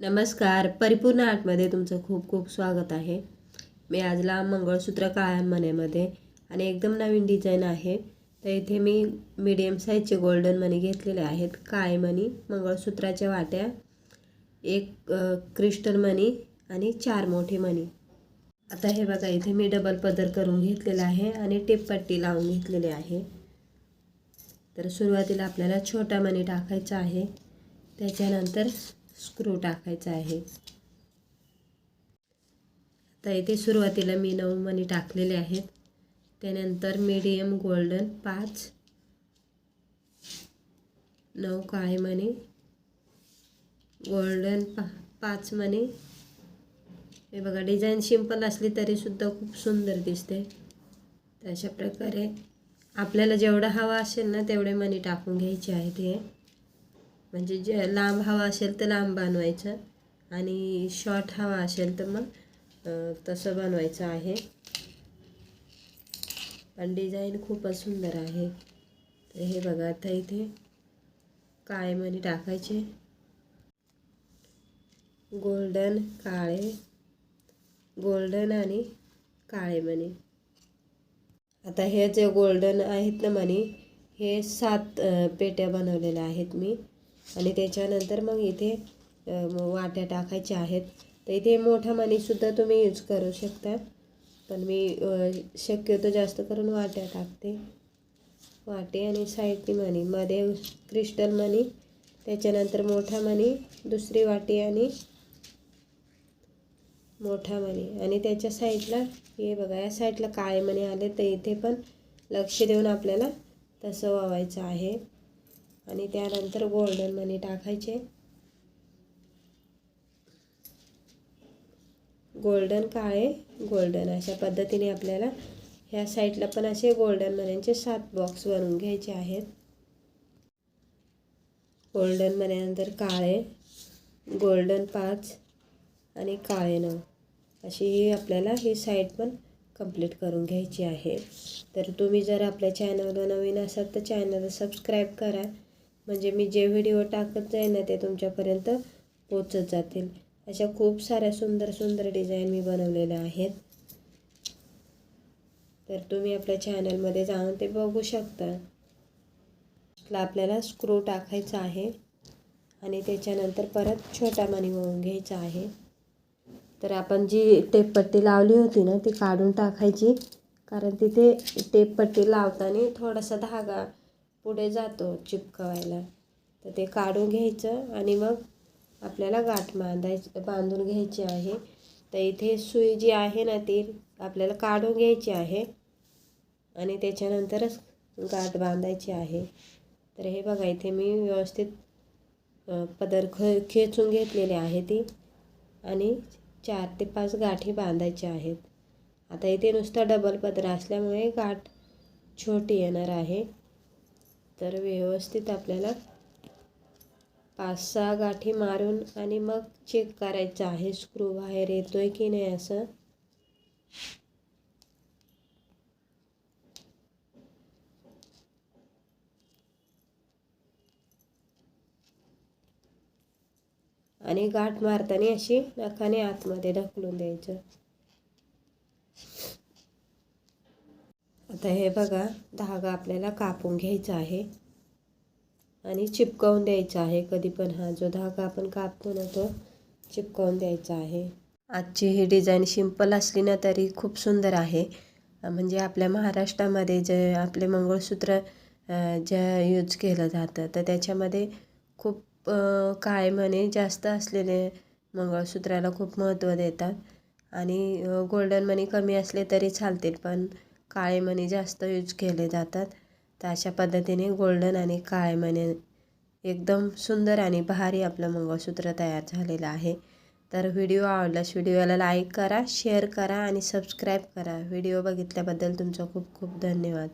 नमस्कार. परिपूर्ण आर्टमध्ये तुमचं खूप खूप स्वागत आहे. मी आज लांब मंगळसूत्र काळ्या मण्यामध्ये आणि एकदम नवीन डिझाईन आहे. तर इथे मी मीडियम साईजचे गोल्डन मनी घेतलेले आहेत. काळे मनी मंगळसूत्राच्या वाट्या एक क्रिस्टल मनी आणि चार मोठे मनी आता हे बघा इथे मी डबल पदर करून घेतलेला आहे आणि टेपपट्टी लावून घेतलेली आहे. तर सुरुवातीला आपल्याला छोटा मणी टाकायचा आहे. त्याच्यानंतर स्क्रू टाकायचा आहे. आता इथे सुरुवातीला मी नऊ मणी टाकलेले आहेत. त्यानंतर मीडियम गोल्डन पाच नऊ काळे मणी गोल्डन पा पाच मणी. हे बघा डिझाईन सिंपल असली तरीसुद्धा खूप सुंदर दिसते. तर अशा प्रकारे आपल्याला जेवढं हवा असेल ना तेवढे मणी टाकून घ्यायचे आहेत हे. म्हणजे जे लांब हवा असेल तर लांब बनवायचं आणि शॉर्ट हवा असेल तर मग तसं बनवायचं आहे. पण डिझाईन खूपच सुंदर आहे. तर हे बघा आता इथे काळे टाकायचे. गोल्डन काळे गोल्डन आणि काळे मणी आता हे जे गोल्डन आहेत ना मणी हे सात पेट्या बनवलेल्या आहेत मी. आणि त्याच्यानंतर मग इथे वाट्या टाकायच्या आहेत. तर इथे मोठा मणीसुद्धा तुम्ही यूज करू शकता. पण मी शक्यतो जास्त करून वाट्या टाकते. वाटे आणि साहित्य मणी. मध्ये क्रिस्टल मणी त्याच्यानंतर मोठा मणी दुसरी वाटी आणि मोठा मणी. आणि त्याच्या साईडला हे बघा या साईडला काळे मणी आले तर इथे पण लक्ष देऊन आपल्याला तसं वावायचं आहे. आणि त्यानंतर गोल्डन मनी टाकायचे. गोल्डन काळे गोल्डन अशा पद्धतीने आपल्याला ह्या साईडला पण असे गोल्डन मन्यांचे सात बॉक्स बनवून घ्यायचे आहेत. गोल्डन मन्यानंतर काळे गोल्डन पाच आणि काळे नऊ. अशी ही आपल्याला ही साईड पण कंप्लीट करून घ्यायची आहे. तर तुम्ही जर आपल्या चॅनलवर नवीन असाल तर चॅनलला सबस्क्राईब करा. म्हणजे मी जे व्हिडिओ टाकत जाईल ना ते तुमच्यापर्यंत पोचत जातील. अशा खूप साऱ्या सुंदर सुंदर डिझाईन मी बनवलेल्या आहेत. तर तुम्ही आपल्या चॅनलमध्ये जाऊन ते बघू शकता. आपल्याला स्क्रू टाकायचा आहे. आणि त्याच्यानंतर परत छोटा मणी वळून घ्यायचा आहे. तर आपण जी टेपपट्टी लावली होती ना ती काढून टाकायची. कारण तिथे टेपपट्टी लावताना थोडासा धागा पुढे जातो चिपकवायला. तर ते काढून घ्यायचं आणि मग आपल्याला गाठ बांधायचं बांधून घ्यायची आहे. तर इथे सुई जी आहे ना ती आपल्याला काढून घ्यायची आहे आणि त्याच्यानंतरच गाठ बांधायची आहे. तर हे बघा इथे मी व्यवस्थित पदर ख खेचून घेतलेले आहे ती आणि चार ते पाच गाठी बांधायच्या आहेत. आता इथे नुसता डबल पदर असल्यामुळे गाठ छोटी येणार आहे. तर व्यवस्थित आपल्याला पाच सहा गाठी मारून आणि मग चेक करायचं आहे स्क्रू बाहेर येतो आहे की नाही असं. आणि गाठ मारताना अशी नखाने आतमध्ये ढकलून द्यायचं. आता हे बघा धागा आपल्याला कापून घ्यायचा आहे. आणि चिपकवून द्यायचा आहे. कधी पण हा जो धागा आपण कापतो ना तो चिपकवून द्यायचा आहे. आजची ही डिझाईन सिंपल असली ना तरी खूप सुंदर आहे. म्हणजे आपल्या महाराष्ट्रामध्ये जे आपले मंगळसूत्र ज्या जे यूज केलं जातं तर त्याच्यामध्ये खूप अ, काळे जास्त असलेले मंगळसूत्राला खूप महत्त्व देतात. आणि गोल्डन मनी कमी असले तरी चालतील पण काळे मणी जास्त यूज केले जातात. तर अशा पद्धतीने गोल्डन आणि काळे मणी एकदम सुंदर आणि भारी आपलं मंगळसूत्र तयार झालेलं आहे. तर व्हिडिओ आवडल्यास व्हिडिओला लाईक करा शेअर करा आणि सबस्क्राईब करा. व्हिडिओ बघितल्याबद्दल तुमचं खूप खूप धन्यवाद.